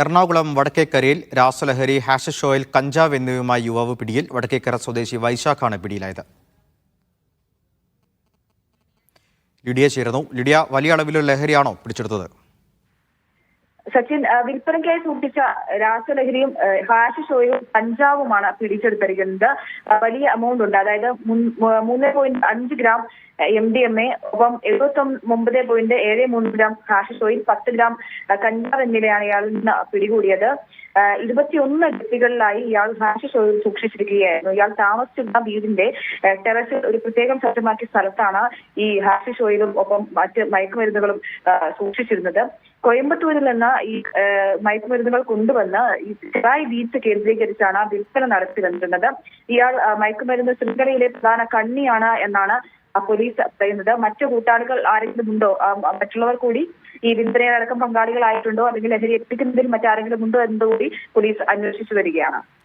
Ernakulam വടക്കേക്കരയിൽ രാസലഹരി hash ഷോയിൽ കഞ്ചാവ് എന്നിവയുമായി യുവാവ് പിടിയിൽ വടക്കേക്കര സ്വദേശി വൈശാഖാണ് പിടിയിലായത്. ലിഡിയ ചേരുന്നു. ലിഡിയ വലിയ അളവിലുള്ള ലഹരിയാണോ പിടിച്ചെടുത്തത്? സച്ചിൻ വിൽപ്പനയ്ക്കായി സൂക്ഷിച്ച രാസലഹരിയും ഹാഷ് ഷോയും കഞ്ചാവുമാണ് പിടിച്ചെടുത്തിരിക്കുന്നത്. വലിയ എമൗണ്ട് ഉണ്ട്. അതായത് മൂന്ന് പോയിന്റ് അഞ്ച് gram M D M A ഒപ്പം എഴുപത്തി ഒമ്പത് പോയിന്റ് ഏഴ് മൂന്ന് ഗ്രാം ഹാഷ് ഷോയിൽ പത്ത് ഗ്രാം കഞ്ചാവ് എന്നിവയാണ് ഇയാളിൽ നിന്ന് പിടികൂടിയത്. ഇരുപത്തിയൊന്ന് വ്യക്തികളിലായി ഇയാൾ ഹാഷ് സൂക്ഷിച്ചിരിക്കുകയായിരുന്നു. ഇയാൾ താമസിച്ചിരുന്ന വീടിന്റെ ടെറസിൽ ഒരു പ്രത്യേകം സജ്ജമാക്കിയ സ്ഥലത്താണ് ഈ ഹാഷ് ഷോയിലും ഒപ്പം മറ്റ് മയക്കുമരുന്നുകളും സൂക്ഷിച്ചിരുന്നത്. കോയമ്പത്തൂരിൽ നിന്ന് ഈ മയക്കുമരുന്നുകൾ കൊണ്ടുവന്ന് ഈ ചെറായി ബീച്ച് കേന്ദ്രീകരിച്ചാണ് വിൽപ്പന നടത്തി വന്നിരുന്നത്. ഇയാൾ മയക്കുമരുന്ന് ശൃംഖലയിലെ പ്രധാന കണ്ണിയാണ് എന്നാണ് പോലീസ് പറയുന്നത്. മറ്റു കൂട്ടാളികൾ ആരെങ്കിലും ഉണ്ടോ? മറ്റുള്ളവർ കൂടി ഈ വിന്ദനയിലടക്കം പങ്കാളികളായിട്ടുണ്ടോ? അല്ലെങ്കിൽ ലഹരി എത്തിക്കുന്നതിൽ മറ്റാരെങ്കിലും ഉണ്ടോ എന്നതുകൂടി പോലീസ് അന്വേഷിച്ചു വരികയാണ്.